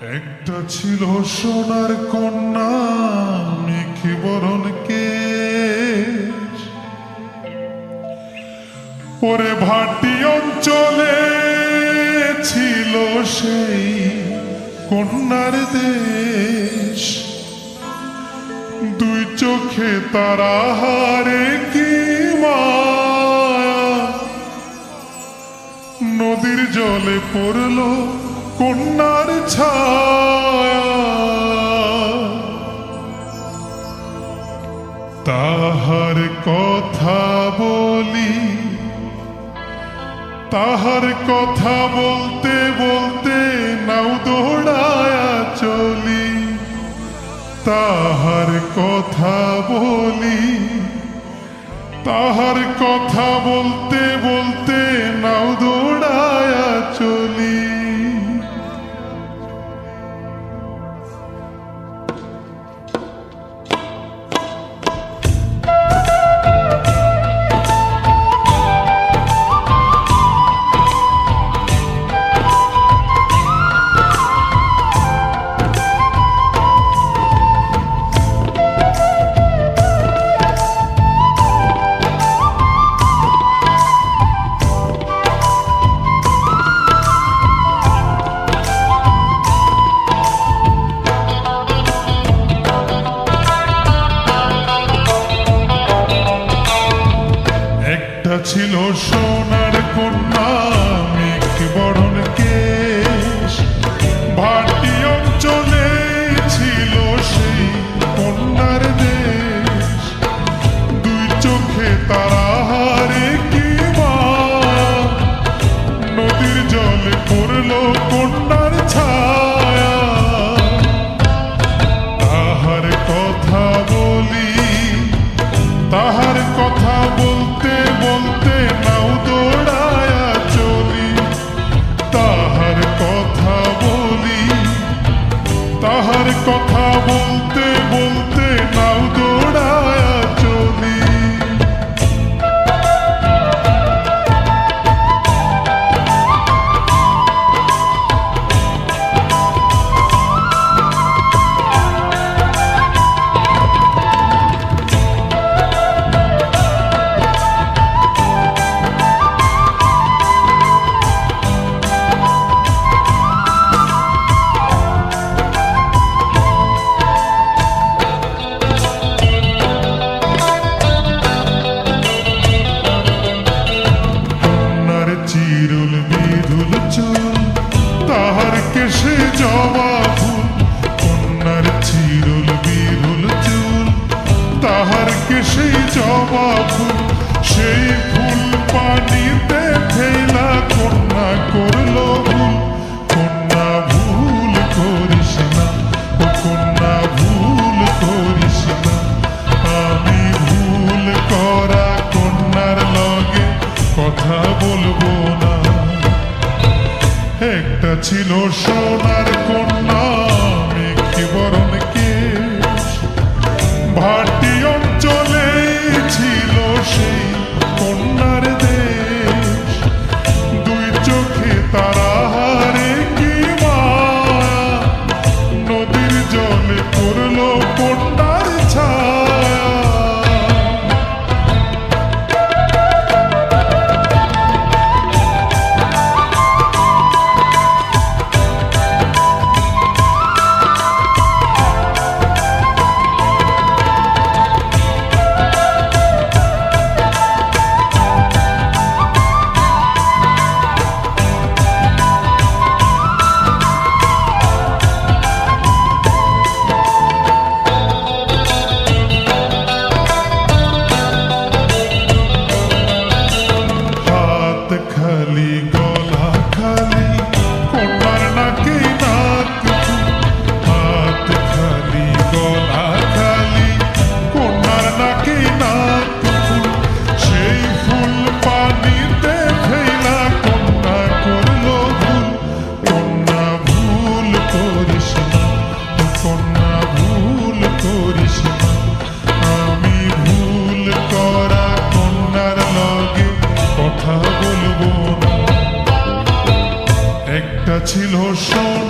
একটা ছিল সোনার কন্যা মেখে বরণ কেশ ওরে ভাটি অঞ্চলে ছিল সেই কন্যার দেশ। দুই চোখে তারা হারে কি নদীর জলে পড়ল কন্যার ছায়া। তাহার কথা বলি, তাহার কথা বলতে বলতে নাও দৌড়ায়া চলি। তাহার কথা বলি, তাহার কথা বলতে বলতে ছিল সোনার কন্যা। ছিল সোনার কোন ছিল সর